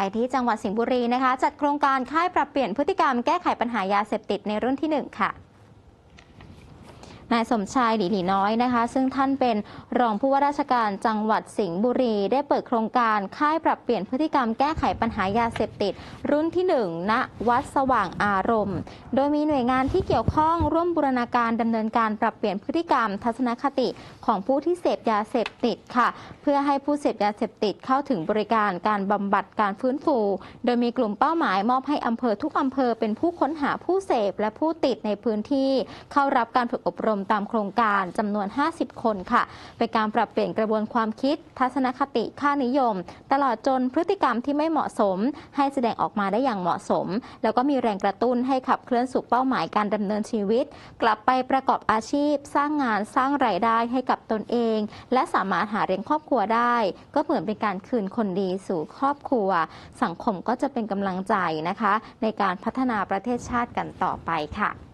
ไปที่จังหวัดสิงห์บุรีนะคะ จัดโครงการค่ายปรับเปลี่ยนพฤติกรรมแก้ไขปัญหายาเสพติดในรุ่นที่ 1 ค่ะ นายสมชายหลีหลีน้อยนะคะ ซึ่งท่านเป็นรองผู้ว่าราชการจังหวัดสิงห์บุรี ได้เปิดโครงการค่ายปรับเปลี่ยนพฤติกรรมแก้ไขปัญหายาเสพติด รุ่นที่1ณวัดสว่างอารมณ์ โดยมีหน่วยงานที่เกี่ยวข้องร่วมบูรณาการดำเนินการปรับเปลี่ยนพฤติกรรม ทัศนคติของผู้ที่เสพยาเสพติดค่ะ เพื่อให้ผู้เสพยาเสพติดเข้าถึงบริการการบำบัดการฟื้นฟู โดยมีกลุ่มเป้าหมายมอบให้อำเภอทุกอำเภอเป็นผู้ค้นหาผู้เสพและผู้ติดในพื้นที่ เข้ารับการฝึกอบรมตามโครงการจำนวน 50 คนค่ะ เป็นการปรับเปลี่ยนกระบวนความคิด ทัศนคติค่านิยม ตลอดจนพฤติกรรมที่ไม่เหมาะสม ให้แสดงออกมาได้อย่างเหมาะสม แล้วก็มีแรงกระตุ้นให้ขับเคลื่อนสู่เป้าหมายการดำเนินชีวิต กลับไปประกอบอาชีพ สร้างงานสร้างรายได้ให้กับตนเอง และสามารถหาเลี้ยงครอบครัวได้ ก็เหมือนเป็นการคืนคนดีสู่ครอบครัว สังคมก็จะเป็นกำลังใจนะคะ ในการพัฒนาประเทศชาติกันต่อไปค่ะ